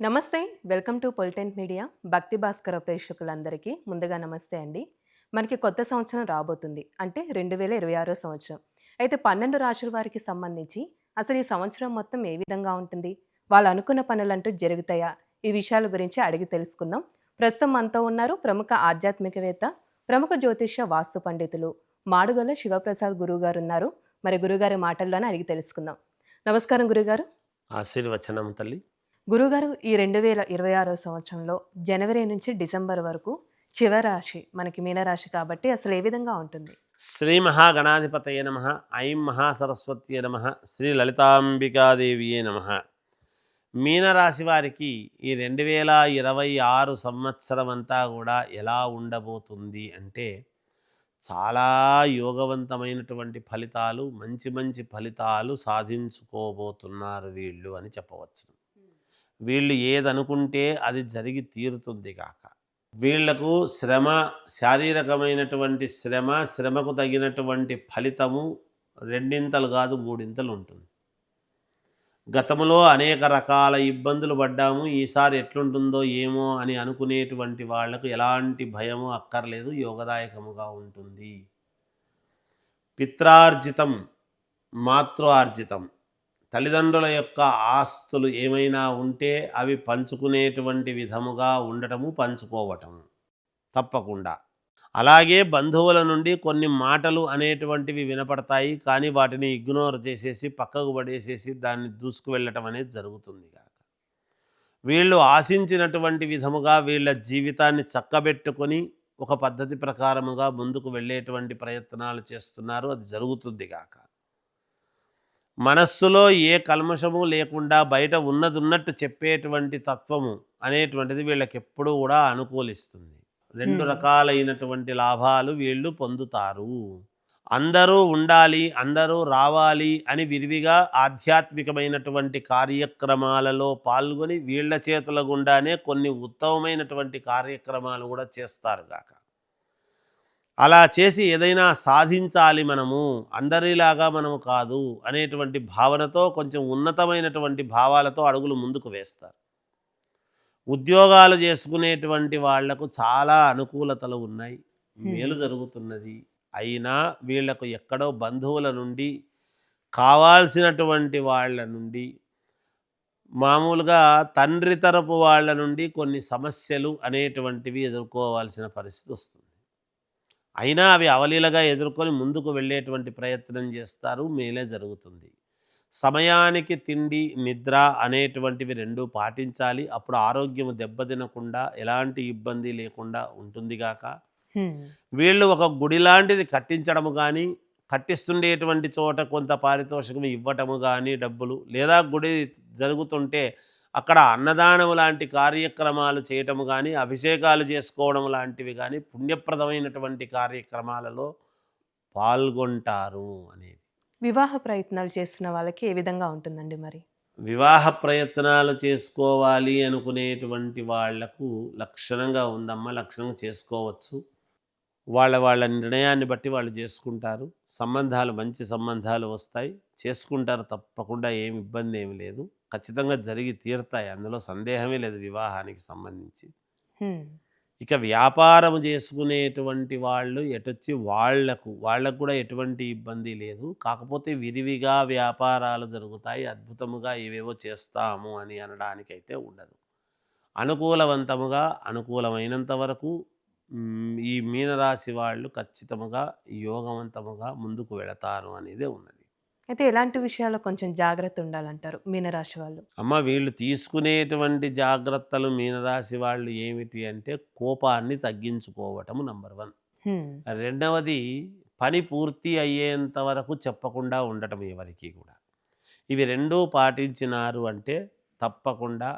నమస్తే welcome to పొలిటెంట్ media. భక్తి భాస్కర ప్రేక్షకులందరికీ ముందుగా నమస్తే అండి. మనకి కొత్త సంవత్సరం రాబోతుంది. అంటే రెండు వేల ఇరవై ఆరో సంవత్సరం. అయితే పన్నెండు రాశుల వారికి సంబంధించి అసలు ఈ సంవత్సరం మొత్తం ఏ విధంగా ఉంటుంది? వాళ్ళు అనుకున్న పనులంటూ జరుగుతాయా? ఈ విషయాల గురించి అడిగి తెలుసుకుందాం. ప్రస్తుతం మనతో ఉన్నారు ప్రముఖ ఆధ్యాత్మికవేత్త ప్రముఖ జ్యోతిష్య వాస్తు పండితులు మాడుగల శివప్రసాద్ గురువు గారు ఉన్నారు. మరి గురుగారి మాటల్లోనే అడిగి తెలుసుకుందాం. నమస్కారం గురుగారు ఆశీర్వచనం తల్లి. గురుగారు ఈ రెండు వేల ఇరవై ఆరో సంవత్సరంలో జనవరి నుంచి డిసెంబర్ వరకు చివరాశి మనకి మీనరాశి కాబట్టి అసలు ఏ విధంగా ఉంటుంది? శ్రీ మహాగణాధిపతయ నమ ఐం మహాసరస్వత్యే నమ శ్రీ లలితాంబికాదేవియే నమ. మీనరాశి వారికి ఈ రెండు వేల ఇరవై ఆరు సంవత్సరం అంతా కూడా ఎలా ఉండబోతుంది అంటే చాలా యోగవంతమైనటువంటి ఫలితాలు మంచి మంచి ఫలితాలు సాధించుకోబోతున్నారు వీళ్ళు అని చెప్పవచ్చు. వీళ్ళు ఏదనుకుంటే అది జరిగి తీరుతుంది కాక వీళ్ళకు శ్రమ శారీరకమైనటువంటి శ్రమ శ్రమకు తగినటువంటి ఫలితము రెండింతలు కాదు మూడింతలు ఉంటుంది. గతంలో అనేక రకాల ఇబ్బందులు పడ్డాము ఈసారి ఎట్లుంటుందో ఏమో అని అనుకునేటువంటి వాళ్ళకు ఎలాంటి భయము అక్కర్లేదు యోగదాయకముగా ఉంటుంది. పిత్రార్జితం మాతృ ఆర్జితం. తల్లిదండ్రుల యొక్క ఆస్తులు ఏమైనా ఉంటే అవి పంచుకునేటువంటి విధముగా ఉండటము పంచుకోవటము. తప్పకుండా. అలాగే బంధువుల నుండి కొన్ని మాటలు అనేటువంటివి వినపడతాయి కానీ వాటిని ఇగ్నోర్ చేసేసి పక్కకు పడేసేసి దాన్ని దూసుకు వెళ్ళటం అనేది జరుగుతుంది కాక వీళ్ళు ఆశించినటువంటి విధముగా వీళ్ళ జీవితాన్ని చక్కబెట్టుకొని ఒక పద్ధతి ప్రకారముగా ముందుకు వెళ్ళేటువంటి ప్రయత్నాలు చేస్తున్నారు అది జరుగుతుంది కాక మనస్సులో ఏ కల్మషము లేకుండా బయట ఉన్నది ఉన్నట్టు చెప్పేటువంటి తత్వము అనేటువంటిది వీళ్ళకి ఎప్పుడూ కూడా అనుకూలిస్తుంది. రెండు. రకాలైనటువంటి లాభాలు వీళ్ళు పొందుతారు. అందరూ ఉండాలి అందరూ రావాలి అని విరివిగా ఆధ్యాత్మికమైనటువంటి కార్యక్రమాలలో పాల్గొని వీళ్ళ చేతుల గుండానే కొన్ని ఉత్తమమైనటువంటి కార్యక్రమాలు కూడా చేస్తారు గాక. అలా చేసి ఏదైనా సాధించాలి మనము అందరిలాగా మనము కాదు అనేటువంటి భావనతో కొంచెం ఉన్నతమైనటువంటి భావాలతో అడుగులు ముందుకు వేస్తారు. ఉద్యోగాలు చేసుకునేటువంటి వాళ్ళకు చాలా అనుకూలతలు ఉన్నాయి. మేలు జరుగుతున్నది. అయినా వీళ్ళకు ఎక్కడో బంధువుల నుండి కావాల్సినటువంటి వాళ్ళ నుండి మామూలుగా తండ్రి తరపు వాళ్ళ నుండి కొన్ని సమస్యలు అనేటువంటివి ఎదుర్కోవాల్సిన పరిస్థితి వస్తుంది. అయినా అవి అవలీలగా ఎదుర్కొని ముందుకు వెళ్ళేటువంటి ప్రయత్నం చేస్తారు. మేలే జరుగుతుంది. సమయానికి తిండి నిద్ర అనేటువంటివి రెండు పాటించాలి. అప్పుడు ఆరోగ్యం దెబ్బతినకుండా ఎలాంటి ఇబ్బంది లేకుండా ఉంటుంది గాక. హ్మ్. వీళ్ళు ఒక గుడి లాంటిది కట్టించడము కానీ కట్టిస్తుండేటువంటి చోట కొంత పారితోషికం ఇవ్వటము కానీ డబ్బులు లేదా గుడి జరుగుతుంటే అక్కడ అన్నదానం లాంటి కార్యక్రమాలు చేయటము కానీ అభిషేకాలు చేసుకోవడం లాంటివి కానీ పుణ్యప్రదమైనటువంటి కార్యక్రమాలలో పాల్గొంటారు అనేది. వివాహ ప్రయత్నాలు చేస్తున్న వాళ్ళకి ఏ విధంగా ఉంటుందండి మరి? వివాహ ప్రయత్నాలు చేసుకోవాలి అనుకునేటువంటి వాళ్ళకు లక్షణంగా ఉందమ్మా లక్షణంగా చేసుకోవచ్చు. వాళ్ళ వాళ్ళ నిర్ణయాన్ని బట్టి వాళ్ళు చేసుకుంటారు. సంబంధాలు మంచి సంబంధాలు వస్తాయి. చేసుకుంటారు తప్పకుండా ఏమి ఇబ్బంది ఏమి లేదు. ఖచ్చితంగా జరిగి తీరుతాయి. అందులో సందేహమే లేదు వివాహానికి సంబంధించి. ఇక వ్యాపారం చేసుకునేటువంటి వాళ్ళు ఎటొచ్చి వాళ్ళకు వాళ్ళకు కూడా ఎటువంటి ఇబ్బంది లేదు. కాకపోతే విరివిగా వ్యాపారాలు జరుగుతాయి. అద్భుతముగా ఏవేవో చేస్తాము అని అనడానికైతే ఉండదు. అనుకూలవంతముగా అనుకూలమైనంత వరకు ఈ మీనరాశి వాళ్ళు ఖచ్చితముగా యోగవంతముగా ముందుకు వెళతారు అనేదే ఉన్నది. అయితే ఎలాంటి విషయాల్లో కొంచెం జాగ్రత్త ఉండాలంటారు మీనరాశి వాళ్ళు? అమ్మ వీళ్ళు తీసుకునేటువంటి జాగ్రత్తలు మీనరాశి వాళ్ళు ఏమిటి అంటే కోపాన్ని తగ్గించుకోవటము నంబర్ వన్. రెండవది పని పూర్తి అయ్యేంత వరకు చెప్పకుండా ఉండటం ఎవరికి కూడా. ఇవి రెండూ పాటించినారు అంటే తప్పకుండా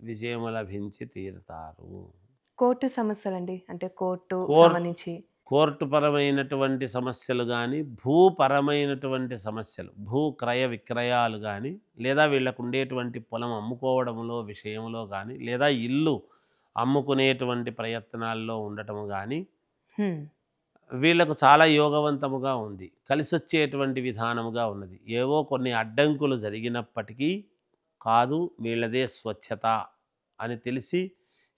విజయం లభించి తీరుతారు. కోర్టు సమస్యలండి. అంటే కోర్టు కోర్- సంబంధించి కోర్టు పరమైనటువంటి సమస్యలు కానీ భూపరమైనటువంటి సమస్యలు భూ క్రయ విక్రయాలు కానీ లేదా వీళ్ళకు ఉండేటువంటి పొలం అమ్ముకోవడంలో విషయంలో కానీ లేదా ఇల్లు అమ్ముకునేటువంటి ప్రయత్నాల్లో ఉండటం కానీ హ్మ్. వీళ్ళకు చాలా యోగవంతముగా ఉంది. కలిసి వచ్చేటువంటి విధానముగా ఉన్నది. ఏవో కొన్ని అడ్డంకులు జరిగినప్పటికీ కాదు వీళ్ళదే స్వచ్ఛత అని తెలిసి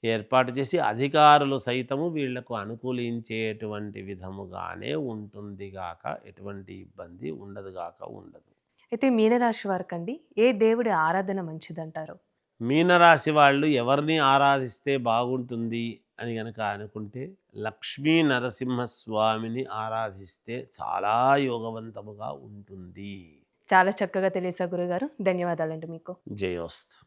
ఏర్పాటు చేసి అధికారులు సైతము వీళ్ళకు అనుకూలించేటువంటి విధముగానే ఉంటుంది గాక ఎటువంటి ఇబ్బంది ఉండదు గాక ఉండదు. అయితే మీనరాశి వారికండి ఏ దేవుడి ఆరాధన మంచిదంటారు? మీనరాశి వాళ్ళు ఎవరిని ఆరాధిస్తే బాగుంటుంది అని గనక అనుకుంటే లక్ష్మీ నరసింహస్వామిని ఆరాధిస్తే చాలా యోగవంతముగా ఉంటుంది. చాలా చక్కగా తెలియసా గురుగారు. ధన్యవాదాలండి మీకు. జయోస్తు.